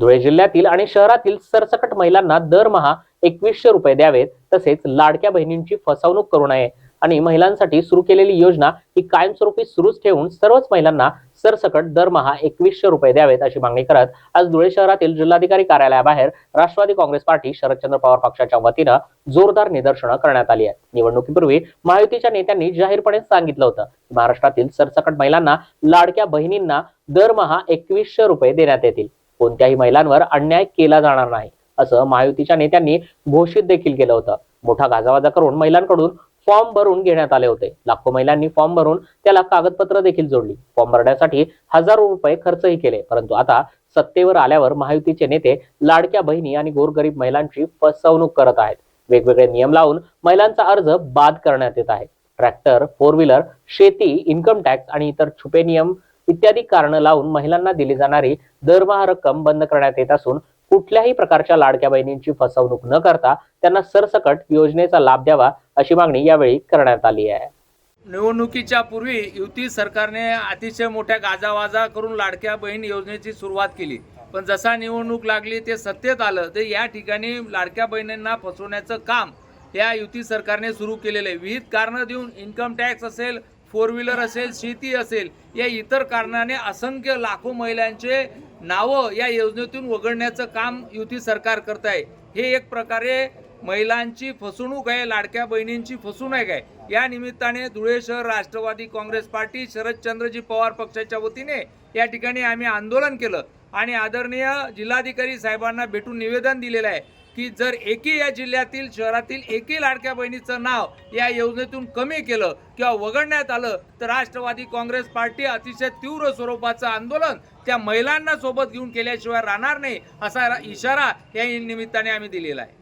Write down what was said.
धुळे जिल्ह्यातील आणि शहरातील सरसकट महिलांना दरमहा एकवीसशे रुपये द्यावेत तसेच लाडक्या बहिणींची फसवणूक करू नये. आणि महिलांसाठी सुरू केलेली योजना ही कायमस्वरूपी सुरूच ठेवून सर्वच महिलांना सरसकट दरमहा एकवीसशे रुपये द्यावेत अशी मागणी करत आज धुळे शहरातील जिल्हाधिकारी कार्यालयाबाहेर राष्ट्रवादी काँग्रेस पार्टी शरदचंद्र पवार पक्षाच्या वतीनं जोरदार निदर्शनं करण्यात आली आहेत. निवडणुकीपूर्वी महायुतीच्या नेत्यांनी जाहीरपणे सांगितलं होतं महाराष्ट्रातील सरसकट महिलांना लाडक्या बहिणींना दरमहा एकवीसशे रुपये देण्यात येतील. कोणत्याही महिलांवर अन्याय केला जाणार नाही असं महायुतीच्या नेत्यांनी घोषित देखील केलं होतं. मोठा गाजावाजा करून महिलांकडून फॉर्म भरून घेण्यात आले होते. लाखो महिलांनी फॉर्म भरून त्याला कागदपत्र देखील जोडली. फॉर्म भरण्यासाठी हजारो रुपये खर्चही केले परंतु आता सत्तेवर आल्यावर महायुतीचे नेते लाडक्या बहिणी आणि गोरगरीब महिलांची फसवणूक करत आहेत. वेगवेगळे नियम लावून महिलांचा अर्ज बाद करण्यात येत आहे. ट्रॅक्टर फोर व्हीलर शेती इन्कम टॅक्स आणि इतर छुपे नियम इत्यादी कारण लावून महिलांना दिली जाणारी दरमहा रक्कम बंद करण्यात येत असून कुठल्याही प्रकारच्या लाडक्या बहिणींची फसवणूक न करता त्यांना सरसकट योजनेचा लाभ द्यावा अशी मागणी यावेळी करण्यात आली आहे. निवडणुकीच्या पूर्वी युती सरकारने अतिशय मोठ्या गाजावाजा करून लाडक्या बहीण योजनेची सुरुवात केली. पण जसा निवडणूक लागली ते सत्तेत आलं ते या ठिकाणी लाडक्या बहिणींना फसवण्याचं काम या युती सरकारने सुरू केलेलं आहे. विविध कारणं देऊन इन्कम टॅक्स असेल फोर व्हीलर असेल शेती असेल या इतर कारणाने असंख्य लाखो महिलांचे नावं या योजनेतून वगळण्याचं काम युती सरकार करत आहे. हे एक प्रकारे महिलांची फसवणूक आहे लाडक्या बहिणींची फसवणूक आहे. या निमित्ताने धुळे शहर राष्ट्रवादी काँग्रेस पार्टी शरदचंद्रजी पवार पक्षाच्या वतीने या ठिकाणी आम्ही आंदोलन केलं आणि आदरणीय जिल्हाधिकारी साहेबांना भेटून निवेदन दिलेलं आहे. की जर एके या जिल्ह्यातील शहरातील एके लाडक्या बहिणीचं नाव या योजनेतून कमी केलं किंवा वगळण्यात आलं तर राष्ट्रवादी काँग्रेस पार्टी अतिशय तीव्र स्वरूपाचं आंदोलन त्या महिलांना सोबत घेऊन केल्याशिवाय राहणार नाही असा इशारा या निमित्ताने आम्ही दिलेला आहे.